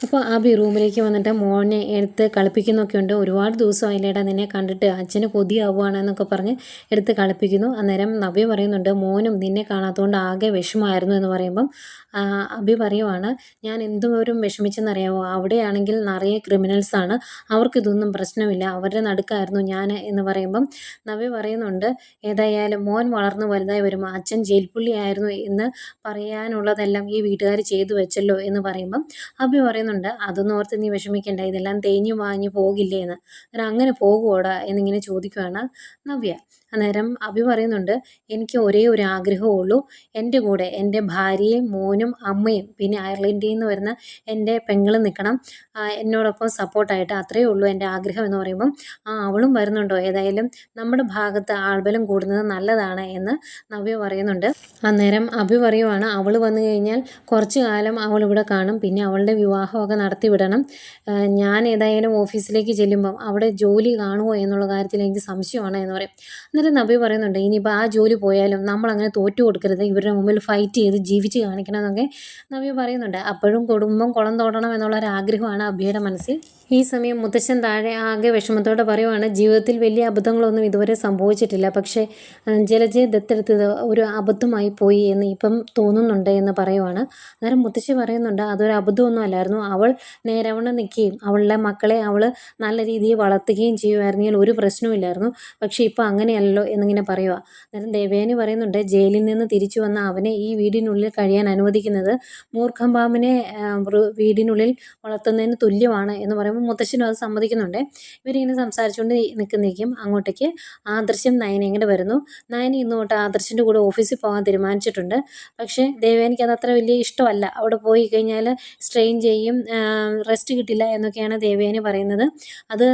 അപ്പോൾ അബി റൂമിലേക്ക് വന്നിട്ട് മോനെ എടുത്ത് കളിപ്പിക്കുന്നൊക്കെ ഉണ്ട് ഒരുപാട് ദിവസം അതിലേടാ നിന്നെ കണ്ടിട്ട്. അച്ഛന് കൊതിയാവുകയാണ് എന്നൊക്കെ പറഞ്ഞ് എടുത്ത് കളിപ്പിക്കുന്നു. അന്നേരം നവ്യ പറയുന്നുണ്ട് മോനും നിന്നെ കാണാത്തതുകൊണ്ട് ആകെ വിഷമമായിരുന്നു എന്ന് പറയുമ്പം അബി പറയുവാണ് ഞാൻ എന്തോരം വിഷമിച്ചെന്നറിയാമോ അവിടെയാണെങ്കിൽ നിറയെ ക്രിമിനൽസാണ് അവർക്കിതൊന്നും പ്രശ്നമില്ല. അവരുടെ നടുക്കായിരുന്നു ഞാൻ എന്ന് പറയുമ്പം നവ്യ പറയുന്നുണ്ട് ഏതായാലും മോൻ വളർന്നു വലുതായി വരുമ്പോൾ അച്ഛൻ ജയിൽപ്പുള്ളിയായിരുന്നു എന്ന് പറയാനുള്ളതെല്ലാം ഈ വീട്ടുകാർ ചെയ്തു വെച്ചല്ലോ എന്ന് പറയുമ്പം അഭി പറയുന്നുണ്ട് അതൊന്നും ഓർത്ത് നീ വിഷമിക്കണ്ട ഇതെല്ലാം തേഞ്ഞു വാങ്ങി പോകില്ലേ എന്ന്. അന്നേരം അങ്ങനെ പോകുമോടാ എന്നിങ്ങനെ ചോദിക്കുകയാണ് നവ്യ. അന്നേരം അഭി പറയുന്നുണ്ട് എനിക്ക് ഒരേ ഒരു ആഗ്രഹമേ ഉള്ളൂ. എന്റെ കൂടെ എന്റെ ഭാര്യയും മോനും അമ്മയും പിന്നെ അയർലൻഡിൽ നിന്ന് വരുന്ന എന്റെ പെങ്ങളും നിൽക്കണം. എന്നോടൊപ്പം സപ്പോർട്ടായിട്ട് അത്രയേ ഉള്ളൂ എന്റെ ആഗ്രഹം എന്ന് പറയുമ്പം ആ അവളും വരുന്നുണ്ടോ? ഏതായാലും നമ്മുടെ ഭാഗത്ത് ആൾബലം കൂടുന്നത് നല്ലതാണ് എന്ന് നവ്യ പറയുന്നുണ്ട്. അന്നേരം അഭി പറയുവാണ് അവൾ വന്നു കഴിഞ്ഞാൽ കുറച്ച് കാലം അവൾ ഇവിടെ കാണും. പിന്നെ അവളുടെ വിവാഹമൊക്കെ നടത്തി വിടണം. ഞാൻ ഏതായാലും ഓഫീസിലേക്ക് ചെല്ലുമ്പം അവിടെ ജോലി കാണുമോ എന്നുള്ള കാര്യത്തിൽ എനിക്ക് സംശയമാണ് എന്ന് പറയും. അന്നേരം നബി പറയുന്നുണ്ട് ഇനിയിപ്പോൾ ആ ജോലി പോയാലും നമ്മളങ്ങനെ തോറ്റു കൊടുക്കരുത്. ഇവരുടെ മുമ്പിൽ ഫൈറ്റ് ചെയ്ത് ജീവിച്ച് കാണിക്കണം എന്നൊക്കെ നബി പറയുന്നുണ്ട്. അപ്പോഴും കുടുംബം കുളം തോടണം എന്നുള്ള ഒരു ആഗ്രഹമാണ് അബിയുടെ മനസ്സിൽ. ഈ സമയം മുത്തശ്ശൻ താഴെ ആകെ വിഷമത്തോടെ പറയുവാണ് ജീവിതത്തിൽ വലിയ അബദ്ധങ്ങളൊന്നും ഇതുവരെ സംഭവിച്ചിട്ടില്ല. പക്ഷേ ജലജയെ ദത്തെടുത്തത് ഒരു അബദ്ധമായി പോയി എന്ന് ഇപ്പം തോന്നുന്നുണ്ട് എന്ന് പറയുവാണ്. അന്നേരം മുത്തശ്ശി പറയുന്നുണ്ട് അതൊരു അബദ്ധമൊന്നും അല്ലായിരുന്നു. അവൾ നേരവണ്ണം നിൽക്കുകയും അവളുടെ മക്കളെ അവൾ നല്ല രീതിയിൽ വളർത്തുകയും ചെയ്യുമായിരുന്നെങ്കിൽ ഒരു പ്രശ്നവുമില്ലായിരുന്നു പക്ഷേ ഇപ്പോൾ അങ്ങനെയല്ലോ എന്നിങ്ങനെ പറയുക. അന്നേരം ദേവേനി പറയുന്നുണ്ട് ജയിലിൽ നിന്ന് തിരിച്ചു വന്ന അവനെ ഈ വീടിനുള്ളിൽ കഴിയാൻ അനുവദിക്കുന്നത് മൂർഖം പാമ്പിനെ വീടിനുള്ളിൽ വളർത്തുന്നതിന് തുല്യമാണ് എന്ന് പറയുമ്പോൾ മുത്തശ്ശനും അത് സമ്മതിക്കുന്നുണ്ട്. ഇവരിങ്ങനെ സംസാരിച്ചുകൊണ്ട് നിൽക്കുന്നേക്കും അങ്ങോട്ടേക്ക് ആദർശം നയന ഇങ്ങനെ വരുന്നു. നയന ഇന്ന് തൊട്ട് ആദർശിന്റെ കൂടെ ഓഫീസിൽ പോകാൻ തീരുമാനിച്ചിട്ടുണ്ട്. പക്ഷേ ദേവേനിക്ക് അത് അത്ര വലിയ ഇഷ്ടമല്ല. അവിടെ പോയി കഴിഞ്ഞാൽ സ്ട്രെയിൻ ചെയ്യും റെസ്റ്റ് കിട്ടില്ല എന്നൊക്കെയാണ് ദേവയാനി പറയുന്നത്. അത്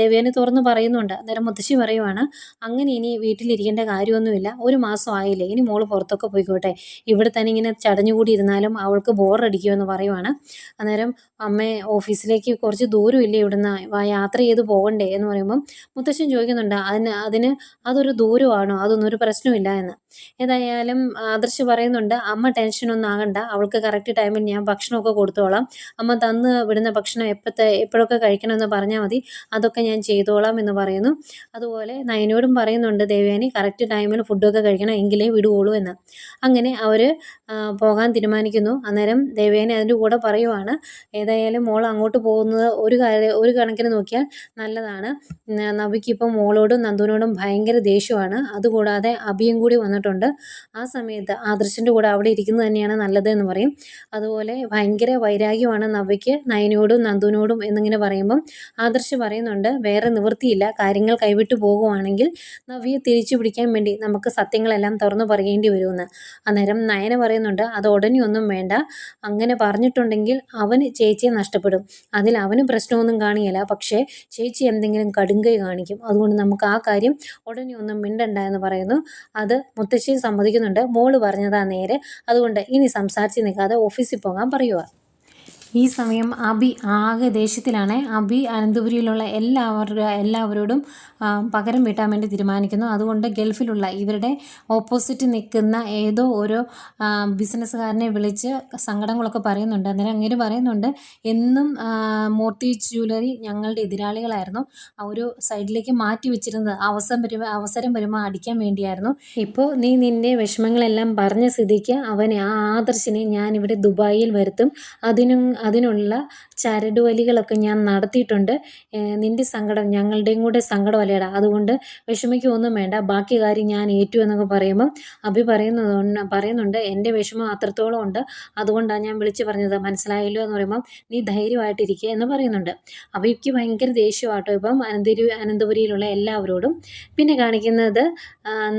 ദേവയാനി തുറന്ന് പറയുന്നുണ്ട്. അന്നേരം മുത്തശ്ശി പറയുവാണ് അങ്ങനെ ഇനി വീട്ടിലിരിക്കേണ്ട കാര്യമൊന്നുമില്ല. ഒരു മാസം ആയില്ലേ. ഇനി മോൾ പുറത്തൊക്കെ പോയിക്കോട്ടെ. ഇവിടെ തന്നെ ഇങ്ങനെ ചടഞ്ഞുകൂടി ഇരുന്നാലും അവൾക്ക് ബോറടിക്കുമെന്ന് പറയുവാണ്. അന്നേരം അമ്മേ ഓഫീസിലേക്ക് കുറച്ച് ദൂരമില്ലേ ഇവിടുന്ന്? യാത്ര ചെയ്ത് പോകണ്ടേ? എന്ന് പറയുമ്പം മുത്തശ്ശൻ ചോദിക്കുന്നുണ്ട് അതിന് അതിന് അതൊരു ദൂരമാണോ? അതൊന്നും ഒരു പ്രശ്നമില്ല എന്ന്. ഏതായാലും ആദർശ് പറയുന്നുണ്ട് അമ്മ ടെൻഷനൊന്നും ആകണ്ട. അവൾക്ക് കറക്റ്റ് ടൈമിൽ ഞാൻ ഭക്ഷണമൊക്കെ കൊടുത്തോളാം. അമ്മ തന്ന് വിടുന്ന ഭക്ഷണം എപ്പോഴത്തെ എപ്പോഴൊക്കെ കഴിക്കണമെന്ന് പറഞ്ഞാൽ മതി. അതൊക്കെ ഞാൻ ചെയ്തോളാം എന്ന് പറയുന്നു. അതുപോലെ നയനോടും പറയുന്നുണ്ട് ദേവയാനി കറക്റ്റ് ടൈമിൽ ഫുഡൊക്കെ കഴിക്കണം എങ്കിലേ വിടുകയുള്ളൂ എന്ന്. അങ്ങനെ അവർ പോകാൻ തീരുമാനിക്കുന്നു. അന്നേരം ദേവയാനി അതിന്റെ കൂടെ പറയുവാണ് ഏതായാലും മോൾ അങ്ങോട്ട് പോകുന്നത് ഒരു കാര്യം ഒരു കണക്കിന് നോക്കിയാൽ നല്ലതാണ്. ന- നവിക്ക് മോളോടും നന്ദുവിനോടും ഭയങ്കര ദേഷ്യമാണ്. അതുകൂടാതെ അഭിയും കൂടി വന്നിട്ടുണ്ട്. ആ സമയത്ത് ആദർശിന്റെ കൂടെ അവിടെ ഇരിക്കുന്നത് തന്നെയാണ് നല്ലത് എന്ന് പറയും. അതുപോലെ ഭയങ്കര വൈരാഗ്യമാണ് നവ്യയ്ക്ക് നയനോടും നന്ദുവിനോടും എന്നിങ്ങനെ പറയുമ്പം ആദർശ് പറയുന്നുണ്ട് വേറെ നിവൃത്തിയില്ല കാര്യങ്ങൾ കൈവിട്ടു പോകുവാണെങ്കിൽ നവ്യയെ തിരിച്ചു പിടിക്കാൻ വേണ്ടി നമുക്ക് സത്യങ്ങളെല്ലാം തുറന്നു പറയേണ്ടി വരുമെന്ന്. അന്നേരം നയന പറയുന്നുണ്ട് അത് ഉടനെ ഒന്നും വേണ്ട. അങ്ങനെ പറഞ്ഞിട്ടുണ്ടെങ്കിൽ അവന് ചേച്ചിയെ നഷ്ടപ്പെടും. അതിൽ അവന് പ്രശ്നമൊന്നും കാണിയില്ല പക്ഷേ ചേച്ചി എന്തെങ്കിലും കടുങ്കൈ കാണിക്കും. അതുകൊണ്ട് നമുക്ക് ആ കാര്യം ഉടനെ ഒന്നും മിണ്ടണ്ട എന്ന് പറയുന്നു. അത് മുത്തശ്ശി സമ്മതിക്കുന്നുണ്ട്. മോൾ പറഞ്ഞതാ നേരെ. അതുകൊണ്ട് ഇനി സംസാരിച്ച് നിൽക്കാതെ ഓഫീസിൽ പോകാൻ പറയുക ഈ സമയം അബി ആകെ ദേഷ്യത്തിലാണ്. അബി അനന്തപുരിയിലുള്ള എല്ലാവരുടെ എല്ലാവരോടും പകരം വീട്ടാൻ വേണ്ടി തീരുമാനിക്കുന്നു. അതുകൊണ്ട് ഗൾഫിലുള്ള ഇവരുടെ ഓപ്പോസിറ്റ് നിൽക്കുന്ന ഏതോ ഒരു ബിസിനസ്സുകാരനെ വിളിച്ച് സങ്കടങ്ങളൊക്കെ പറയുന്നുണ്ട്. അന്നേരം അങ്ങനെ പറയുന്നുണ്ട്. എന്നും മൂർത്തി ജ്വല്ലറി ഞങ്ങളുടെ എതിരാളികളായിരുന്നു. ഒരു സൈഡിലേക്ക് മാറ്റി വെച്ചിരുന്നത് അവസരം വരുമ്പോൾ അവസരം വരുമ്പോൾ അടിക്കാൻ വേണ്ടിയായിരുന്നു. ഇപ്പോൾ നീ നിന്റെ വിഷമങ്ങളെല്ലാം പറഞ്ഞ സ്ഥിതിക്ക് അവനെ ആ ആദർശിനെ ഞാനിവിടെ ദുബായിൽ വരുത്തും. അതിനും അതിനുള്ള ചരടുവലികളൊക്കെ ഞാൻ നടത്തിയിട്ടുണ്ട്. നിന്റെ സങ്കടം ഞങ്ങളുടെയും കൂടെ സങ്കടമല്ലേടാ. അതുകൊണ്ട് വിഷമിക്കുകയൊന്നും വേണ്ട. ബാക്കി കാര്യം ഞാൻ ഏറ്റു എന്നൊക്കെ പറയുമ്പം അഭി പറയുന്നത് പറയുന്നുണ്ട്. എന്റെ വിഷമം അത്രത്തോളം ഉണ്ട്. അതുകൊണ്ടാണ് ഞാൻ വിളിച്ച് പറഞ്ഞത്. മനസ്സിലായല്ലോ എന്ന് പറയുമ്പം നീ ധൈര്യമായിട്ടിരിക്കുക എന്ന് പറയുന്നുണ്ട്. അഭിക്ക് ഭയങ്കര ദേഷ്യമാട്ടോ ഇപ്പം അനന്തപുരി അനന്തപുരിയിലുള്ള എല്ലാവരോടും. പിന്നെ കാണിക്കുന്നത്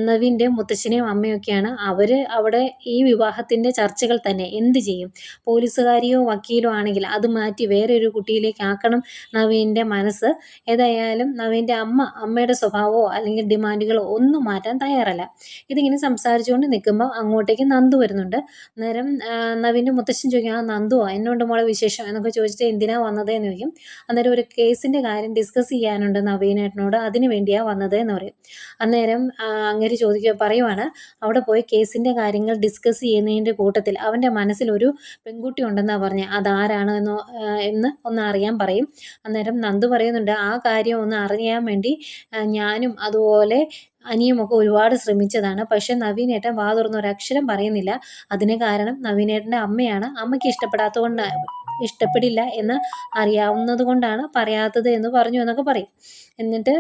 നവീന്റെ മുത്തശ്ശനെയും അമ്മയൊക്കെയാണ്. അവർ അവിടെ ഈ വിവാഹത്തിന്റെ ചർച്ചകൾ തന്നെ എന്ത് ചെയ്യും? പോലീസുകാരിയോ വക്കീലോ ഇഷ്ടപ്പെടുവാണെങ്കിൽ അത് മാറ്റി വേറെ ഒരു കുട്ടിയിലേക്ക് ആക്കണം നവീന്റെ മനസ്സ്. ഏതായാലും നവീന്റെ അമ്മ അമ്മയുടെ സ്വഭാവമോ അല്ലെങ്കിൽ ഡിമാൻഡുകളോ ഒന്നും മാറ്റാൻ തയ്യാറല്ല. ഇതിങ്ങനെ സംസാരിച്ചുകൊണ്ട് നിൽക്കുമ്പോൾ അങ്ങോട്ടേക്ക് നന്ദു വരുന്നുണ്ട്. അന്നേരം നവീന്റെ മുത്തശ്ശൻ ചോദിക്കും ആ നന്ദുവോ? എന്നോണ്ട് മോളെ വിശേഷം? എന്നൊക്കെ ചോദിച്ചിട്ട് എന്തിനാ വന്നത് എന്ന് ചോദിക്കും. അന്നേരം ഒരു കേസിന്റെ കാര്യം ഡിസ്കസ് ചെയ്യാനുണ്ട് നവീനേട്ടനോട്. അതിന് വേണ്ടിയാണ് വന്നത് എന്ന് പറയും. അന്നേരം അങ്ങനെ ചോദിക്കുക പറയുവാണ് അവിടെ പോയി കേസിന്റെ കാര്യങ്ങൾ ഡിസ്കസ് ചെയ്യുന്നതിന്റെ കൂട്ടത്തിൽ അവന്റെ മനസ്സിലൊരു പെൺകുട്ടി ഉണ്ടെന്നാണ് പറഞ്ഞത് അതാരാണ് എന്ന് എന്ന് ഒന്ന് അറിയാൻ പറയും. അന്നേരം നന്ദു പറയുന്നുണ്ട് ആ കാര്യം ഒന്ന് അറിയാൻ വേണ്ടി ഞാനും അതുപോലെ അനിയുമൊക്കെ ഒരുപാട് ശ്രമിച്ചതാണ്. പക്ഷെ നവീനേട്ടൻ വാ തുറന്ന് ഒരക്ഷരം പറയുന്നില്ല. അതിന് കാരണം നവീനേട്ടന്റെ അമ്മയാണ്. അമ്മയ്ക്ക് ഇഷ്ടപ്പെടാത്തതുകൊണ്ട് ഇഷ്ടപ്പെടില്ല എന്ന് അറിയാവുന്നത് കൊണ്ടാണ് പറയാത്തത് എന്ന് പറഞ്ഞു എന്നൊക്കെ പറയും. എന്നിട്ട്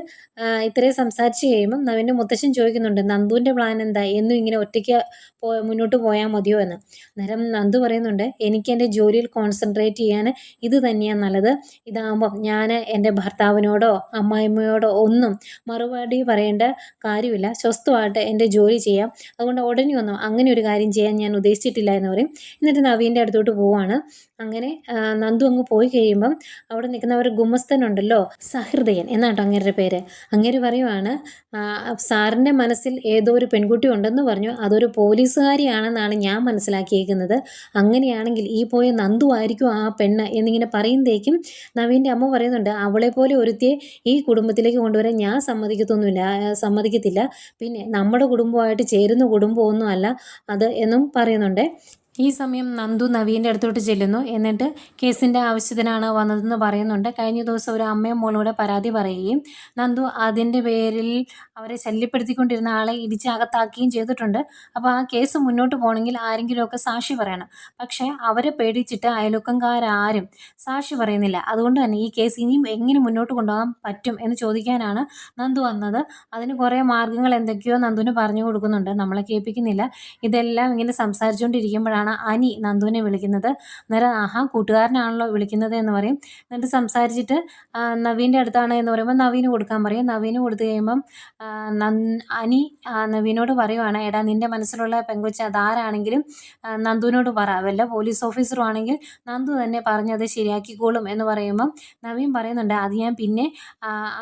ഇത്രയും സംസാരിച്ച് കഴിയുമ്പം നവീന്റെ മുത്തശ്ശൻ ചോദിക്കുന്നുണ്ട് നന്ദുവിന്റെ പ്ലാൻ എന്താ? എന്നും ഇങ്ങനെ ഒറ്റയ്ക്ക് പോ മുന്നോട്ട് പോയാൽ മതിയോ? എന്ന്. അന്നേരം നന്ദു പറയുന്നുണ്ട് എനിക്ക് എന്റെ ജോലിയിൽ കോൺസെൻട്രേറ്റ് ചെയ്യാൻ ഇത് തന്നെയാണ് നല്ലത്. ഇതാകുമ്പം ഞാൻ എന്റെ ഭർത്താവിനോടോ അമ്മായിമ്മയോടോ ഒന്നും മറുപടി പറയേണ്ട കാര്യമില്ല. സ്വസ്ഥമായിട്ട് എന്റെ ജോലി ചെയ്യാം. അതുകൊണ്ട് ഉടനെ ഒന്നും അങ്ങനെ ഒരു കാര്യം ചെയ്യാൻ ഞാൻ ഉദ്ദേശിച്ചിട്ടില്ല എന്ന് പറയും. എന്നിട്ട് നവീന്റെ അടുത്തോട്ട് പോവാണ്. അങ്ങനെ നന്ദു അങ്ങ് പോയി കഴിയുമ്പം അവിടെ നിൽക്കുന്ന ഒരു ഗുമസ്തനുണ്ടല്ലോ സഹൃദയൻ എന്നാട്ടോ അങ്ങേരുടെ പേര്. അങ്ങേര് പറയുവാണ് സാറിന്റെ മനസ്സിൽ ഏതോ ഒരു പെൺകുട്ടി ഉണ്ടെന്ന് പറഞ്ഞു അതൊരു പോലീസുകാരിയാണെന്നാണ് ഞാൻ മനസ്സിലാക്കിയേക്കുന്നത്. അങ്ങനെയാണെങ്കിൽ ഈ പോയ നന്ദു ആയിരിക്കും ആ പെണ്ണ് എന്നിങ്ങനെ പറയുന്നതേക്കും നവീന്റെ അമ്മ പറയുന്നുണ്ട് അവളെ പോലെ ഒരുത്തിയെ ഈ കുടുംബത്തിലേക്ക് കൊണ്ടുവരാൻ ഞാൻ സമ്മതിക്കത്തൊന്നുമില്ല സമ്മതിക്കത്തില്ല. പിന്നെ നമ്മുടെ കുടുംബമായിട്ട് ചേരുന്ന കുടുംബമൊന്നും അല്ല അത് എന്നും പറയുന്നുണ്ട്. ഈ സമയം നന്ദു നവീന്റെ അടുത്തോട്ട് ചെല്ലുന്നു. എന്നിട്ട് കേസിന്റെ ആവശ്യത്തിനാണ് വന്നതെന്ന് പറയുന്നുണ്ട്. കഴിഞ്ഞ ദിവസം ഒരു അമ്മയും മോളൂടെ പരാതി പറയുകയും നന്ദു അതിന്റെ പേരിൽ അവരെ ശല്യപ്പെടുത്തിക്കൊണ്ടിരുന്ന ആളെ ഇടിച്ചകത്താക്കുകയും ചെയ്തിട്ടുണ്ട്. അപ്പോൾ ആ കേസ് മുന്നോട്ട് പോകണമെങ്കിൽ ആരെങ്കിലുമൊക്കെ സാക്ഷി പറയണം. പക്ഷേ അവരെ പേടിച്ചിട്ട് അയൽവക്കംകാരും സാക്ഷി പറയുന്നില്ല. അതുകൊണ്ട് തന്നെ ഈ കേസ് ഇനിയും എങ്ങനെ മുന്നോട്ട് കൊണ്ടുപോകാൻ പറ്റും എന്ന് ചോദിക്കാനാണ് നന്ദു വന്നത്. അതിന് കുറേ മാർഗങ്ങൾ എന്തൊക്കെയോ നന്ദുവിന് പറഞ്ഞു കൊടുക്കുന്നുണ്ട്. നമ്മളെ കേൾപ്പിക്കുന്നില്ല. ഇതെല്ലാം ഇങ്ങനെ സംസാരിച്ചുകൊണ്ടിരിക്കുമ്പോഴാണ് ആണ് അനി നന്ദുവിനെ വിളിക്കുന്നത്? അന്നേരം ആഹാ കൂട്ടുകാരനാണല്ലോ വിളിക്കുന്നത് എന്ന് പറയും. എന്നിട്ട് സംസാരിച്ചിട്ട് നവീന്റെ അടുത്താണ് എന്ന് പറയുമ്പോൾ നവീന് കൊടുക്കാൻ പറയും. നവീന് കൊടുത്തു കഴിയുമ്പം അനി നവീനോട് പറയുവാണ് എടാ നിന്റെ മനസ്സിലുള്ള പെങ്കൊച്ച് അതാരാണെങ്കിലും നന്ദുവിനോട് പറ. വല്ല പോലീസ് ഓഫീസറും ആണെങ്കിൽ നന്ദു തന്നെ പറഞ്ഞത് ശരിയാക്കിക്കോളും എന്ന് പറയുമ്പം നവീൻ പറയുന്നുണ്ട് അത് ഞാൻ പിന്നെ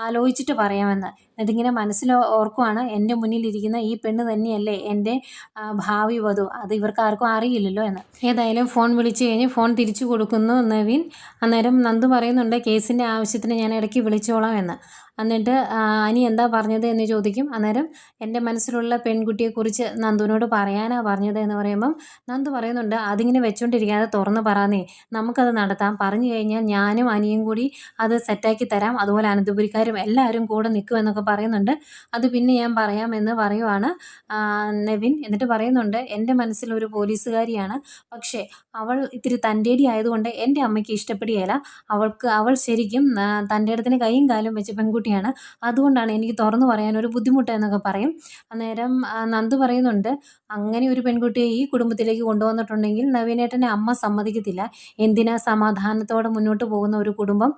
ആലോചിച്ചിട്ട് പറയാമെന്ന്. എന്നിട്ടിങ്ങനെ മനസ്സിൽ ഓർക്കുവാണ് എന്റെ മുന്നിലിരിക്കുന്ന ഈ പെണ്ണ് തന്നെയല്ലേ എന്റെ ഭാവി വധു. അത് ഇവർക്ക് ആർക്കും അറിയില്ലല്ലോ എന്ന്. ഏതായാലും ഫോൺ വിളിച്ചു കഴിഞ്ഞ് ഫോൺ തിരിച്ചു കൊടുക്കുന്നു നവീൻ. അന്നേരം നന്ദു പറയുന്നുണ്ട് കേസിന്റെ ആവശ്യത്തിന് ഞാൻ ഇടയ്ക്ക് വിളിച്ചോളാം എന്ന്. എന്നിട്ട് അനി എന്താ പറഞ്ഞത്? എന്ന് ചോദിക്കും. അന്നേരം എന്റെ മനസ്സിലുള്ള പെൺകുട്ടിയെക്കുറിച്ച് നന്ദുവിനോട് പറയാനാണ് പറഞ്ഞത് എന്ന് പറയുമ്പം നന്ദു പറയുന്നുണ്ട് അതിങ്ങനെ വെച്ചുകൊണ്ടിരിക്കാതെ തുറന്ന് പറഞ്ഞേ നമുക്കത് നടത്താം. പറഞ്ഞു കഴിഞ്ഞാൽ ഞാനും അനിയും കൂടി അത് സെറ്റാക്കി തരാം. അതുപോലെ അനന്തപുരിക്കാരും എല്ലാവരും കൂടെ നിൽക്കും എന്നൊക്കെ പറയുന്നുണ്ട്. അത് പിന്നെ ഞാൻ പറയാമെന്ന് പറയുവാണ് നെവിൻ. എന്നിട്ട് പറയുന്നുണ്ട് എന്റെ മനസ്സിലൊരു പോലീസുകാരിയാണ്. പക്ഷേ അവൾ ഇത്തിരി തന്റേടി ആയതുകൊണ്ട് എന്റെ അമ്മയ്ക്ക് ഇഷ്ടപ്പെടുകയില്ല. അവൾക്ക് അവൾ ശരിക്കും തന്റെ ഇടത്തിന് കൈയും കാലും വെച്ച് പെൺകുട്ടി പെൺകുട്ടിയാണ്. അതുകൊണ്ടാണ് എനിക്ക് തുറന്നു പറയാൻ ഒരു ബുദ്ധിമുട്ട് എന്നൊക്കെ പറയും. അന്നേരം നന്ദു പറയുന്നുണ്ട് അങ്ങനെ ഒരു പെൺകുട്ടിയെ ഈ കുടുംബത്തിലേക്ക് കൊണ്ടുവന്നിട്ടുണ്ടെങ്കിൽ നവീനേട്ടന്റെ അമ്മ സമ്മതിക്കത്തില്ല. എന്തിനാ സമാധാനത്തോടെ മുന്നോട്ട് പോകുന്ന ഒരു കുടുംബം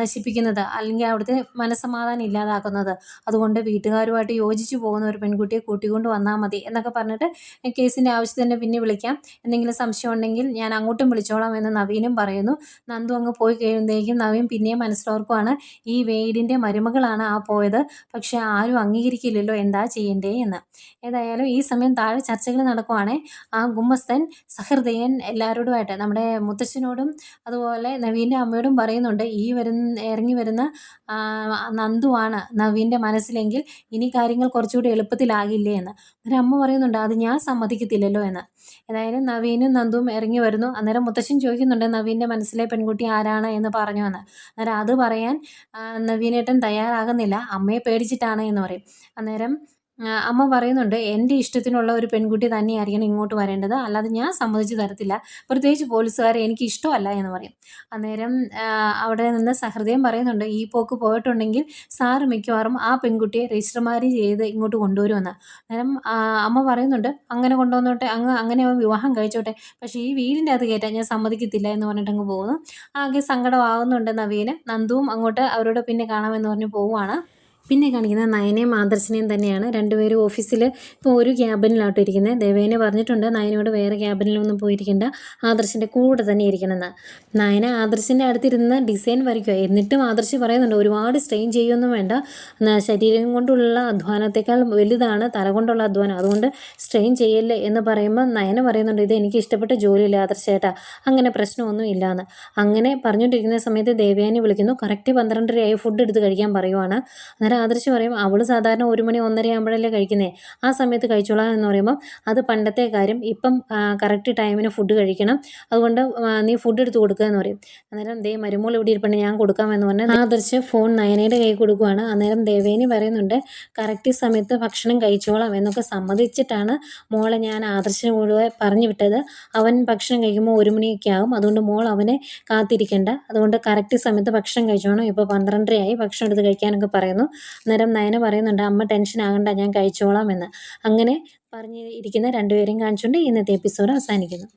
നശിപ്പിക്കുന്നത്? അല്ലെങ്കിൽ അവിടുത്തെ മനസ്സമാധാനം ഇല്ലാതാക്കുന്നത്? അതുകൊണ്ട് വീട്ടുകാരുമായിട്ട് യോജിച്ചു പോകുന്ന ഒരു പെൺകുട്ടിയെ കൂട്ടിക്കൊണ്ട് വന്നാൽ മതി എന്നൊക്കെ പറഞ്ഞിട്ട് കേസിന്റെ ആവശ്യത്തിന് പിന്നെ വിളിക്കാം. എന്തെങ്കിലും സംശയം ഉണ്ടെങ്കിൽ ഞാൻ അങ്ങോട്ടും വിളിച്ചോളാം എന്ന് നവീനും പറയുന്നു. നന്ദു അങ്ങ് പോയി കഴിയുമ്പോഴേക്കും നവീൻ പിന്നെയും മനസ്സിലോർക്കുവാണ് ഈ വീടിന്റെ വീടിന്റെ മരുമകളാണ് ആ പോയത്. പക്ഷേ ആരും അംഗീകരിക്കില്ലല്ലോ എന്താ ചെയ്യണ്ടേ എന്ന്. ഏതായാലും ഈ സമയം താഴെ ചർച്ചകൾ നടക്കുവാണേ. ആ ഗുമ്മസ്തൻ സഹൃദയൻ എല്ലാവരോടുമായിട്ട് നമ്മുടെ മുത്തശ്ശനോടും അതുപോലെ നവീന്റെ അമ്മയോടും പറയുന്നുണ്ട് ഈ വരുന്ന ഇറങ്ങി വരുന്ന നന്ദുവാണ് നവീന്റെ മനസ്സിലെങ്കിൽ ഇനി കാര്യങ്ങൾ കുറച്ചുകൂടി എളുപ്പത്തിലാകില്ലേ എന്ന്. അന്നേരം അമ്മ പറയുന്നുണ്ട് അത് ഞാൻ സമ്മതിക്കത്തില്ലല്ലോ എന്ന്. ഏതായാലും നവീനും നന്ദുവും ഇറങ്ങി വരുന്നു. അന്നേരം മുത്തശ്ശൻ ചോദിക്കുന്നുണ്ട് നവീന്റെ മനസ്സിലെ പെൺകുട്ടി ആരാണ്? എന്ന് പറഞ്ഞു എന്ന് അന്നേരം അത് പറയാൻ നവീനേട്ടൻ തയ്യാറാകുന്നില്ല. അമ്മയെ പേടിച്ചിട്ടാണ് എന്ന് പറയും. അന്നേരം അമ്മ പറയുന്നുണ്ട് എന്റെ ഇഷ്ടത്തിനുള്ള ഒരു പെൺകുട്ടി തന്നെയായിരിക്കണം ഇങ്ങോട്ട് വരേണ്ടത്. അല്ലാതെ ഞാൻ സമ്മതിച്ചു തരത്തില്ല. പ്രത്യേകിച്ച് പോലീസുകാരെ എനിക്ക് ഇഷ്ടമല്ല എന്ന് പറയും. അന്നേരം അവിടെ നിന്ന് സഹൃദയം പറയുന്നുണ്ട് ഈ പോക്ക് പോയിട്ടുണ്ടെങ്കിൽ സാറ് മിക്കവാറും ആ പെൺകുട്ടിയെ രജിസ്റ്റർ ചെയ്ത് ഇങ്ങോട്ട് കൊണ്ടുവരുമെന്ന്. അന്നേരം അമ്മ പറയുന്നുണ്ട് അങ്ങനെ കൊണ്ടുവന്നോട്ടെ അങ്ങ് അങ്ങനെ വിവാഹം കഴിച്ചോട്ടെ. പക്ഷേ ഈ വീടിന്റെ അത് കയറ്റാൻ ഞാൻ സമ്മതിക്കത്തില്ല എന്ന് പറഞ്ഞിട്ട് അങ്ങ് പോകുന്നു. ആകെ സങ്കടമാകുന്നുണ്ട് നവീന്. നന്ദുവും അങ്ങോട്ട് അവരോട് പിന്നെ കാണാമെന്ന് പറഞ്ഞ് പോവുകയാണ് പിന്നെ കാണിക്കുന്നത് നയനയും ആദർശിനെയും തന്നെയാണ്. രണ്ടുപേരും ഓഫീസിൽ ഇപ്പോൾ ഒരു ക്യാബിനിലാട്ടോ ഇരിക്കുന്നത്. ദേവേനെ പറഞ്ഞിട്ടുണ്ട് നയനോട് വേറെ ക്യാബിനിലൊന്നും പോയിരിക്കേണ്ട. ആദർശിന്റെ കൂടെ തന്നെ ഇരിക്കണമെന്ന് നയന ആദർശിന്റെ അടുത്തിരുന്ന് ഡിസൈൻ വരയ്ക്കുക എന്നിട്ടും ആദർശ് പറയുന്നുണ്ട് ഒരുപാട് സ്ട്രെയിൻ ചെയ്യുമൊന്നും വേണ്ട. ശരീരം കൊണ്ടുള്ള അധ്വാനത്തെക്കാൾ വലുതാണ് തല കൊണ്ടുള്ള അധ്വാനം. അതുകൊണ്ട് സ്ട്രെയിൻ ചെയ്യല്ലേ എന്ന് പറയുമ്പോൾ നയന പറയുന്നുണ്ട് ഇത് എനിക്ക് ഇഷ്ടപ്പെട്ട ജോലിയില്ല ആദർശേട്ടാ അങ്ങനെ പ്രശ്നമൊന്നും ഇല്ലയെന്ന് അങ്ങനെ പറഞ്ഞുകൊണ്ടിരിക്കുന്ന സമയത്ത് ദേവയാനി വിളിക്കുന്നു കറക്റ്റ് പന്ത്രണ്ടരയായി ഫുഡ് എടുത്ത് കഴിക്കാൻ പറയുവാണ്. അന്നേരം ആദർശ് പറയും അവൾ സാധാരണ ഒരു മണി ഒന്നര ആകുമ്പോഴല്ലേ കഴിക്കുന്നേ? ആ സമയത്ത് കഴിച്ചോളാം എന്ന് പറയുമ്പം അത് പണ്ടത്തെ കാര്യം. ഇപ്പം കറക്റ്റ് ടൈമിന് ഫുഡ് കഴിക്കണം. അതുകൊണ്ട് നീ ഫുഡ് എടുത്ത് കൊടുക്കുക എന്ന് പറയും. അന്നേരം ദേ മരുമോൾ ഇവിടെ ഇരിപ്പുണ്ട് ഞാൻ കൊടുക്കാമെന്ന് പറഞ്ഞാൽ ആദർശ് ഫോൺ നയനയുടെ കൈ കൊടുക്കുവാണ്. അന്നേരം ദേവേനി പറയുന്നുണ്ട് കറക്റ്റ് സമയത്ത് ഭക്ഷണം കഴിച്ചോളാം എന്നൊക്കെ സമ്മതിച്ചിട്ടാണ് മോളെ ഞാൻ ആദർശിന് മുഴുവൻ പറഞ്ഞു വിട്ടത്. അവൻ ഭക്ഷണം കഴിക്കുമ്പോൾ ഒരു മണിയൊക്കെ ആകും അതുകൊണ്ട് മോൾ അവനെ കാത്തിരിക്കേണ്ട. അതുകൊണ്ട് കറക്റ്റ് സമയത്ത് ഭക്ഷണം കഴിച്ചോണം. ഇപ്പോൾ പന്ത്രണ്ടരയായി ഭക്ഷണം എടുത്ത് കഴിക്കാനൊക്കെ പറയുന്നു. അന്നേരം നയന പറയുന്നുണ്ട് അമ്മ ടെൻഷൻ ആകണ്ട ഞാൻ കഴിച്ചോളാം എന്ന്. അങ്ങനെ പറഞ്ഞ് ഇരിക്കുന്ന രണ്ടുപേരെയും കാണിച്ചുകൊണ്ട് ഇന്നത്തെ എപ്പിസോഡ് അവസാനിക്കുന്നു.